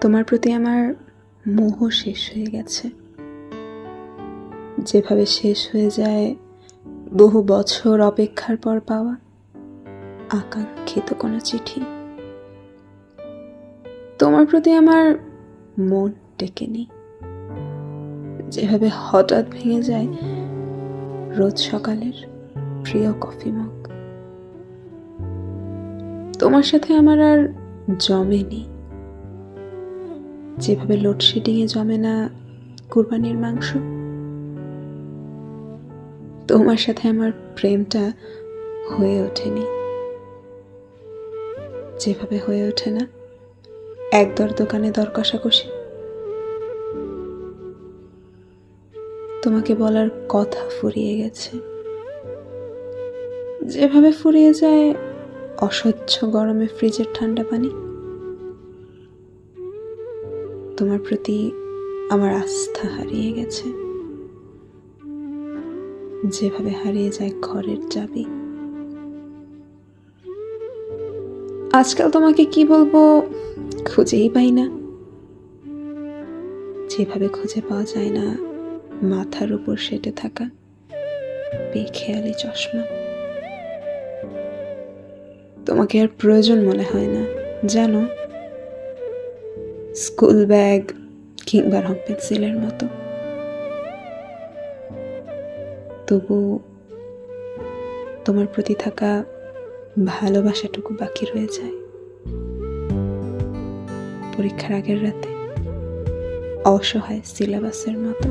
তোমার প্রতি আমার মোহ শেষ হয়ে গেছে। যেভাবে শেষ হয়ে যায় বহু বছর অপেক্ষার পর পাওয়া আকাঙ্ক্ষিত কোনো চিঠি, তোমার প্রতি আমার মন টেকেনি যেভাবে হঠাৎ ভেঙে যায় রোজ সকালের প্রিয় কফি মগ, তোমার সাথে আমার আর জমেনি যেভাবে লোডশেডিংয়ে জমে না কুরবানির মাংস? তোমার সাথে আমার প্রেমটা হয়ে ওঠেনি। যেভাবে হয়ে ওঠে না একদর দোকানে দর কষাকষি। তোমাকে বলার কথা ফুরিয়ে গেছে। যেভাবে ফুরিয়ে যায় অসহ্য গরমে ফ্রিজের ঠান্ডা পানি। তোমার প্রতি আমার আস্থা হারিয়ে গেছে। যেভাবে হারিয়ে যায় ঘরের চাবি। আজকাল তোমাকে কি বলব, খুঁজেই পাই না। যেভাবে খুঁজে পাওয়া যায় না, মাথার উপর সেটে থাকা বেখেয়ালি চশমা। তোমাকে আর প্রয়োজন মনে হয় না, জানো? স্কুল ব্যাগ কিংবা রং পেন্সিলের মতো। তবু তোমার প্রতি থাকা ভালোবাসাটুকু বাকি রয়ে যায়। পরীক্ষার আগের রাতে অসহায় সিলেবাসের মতো।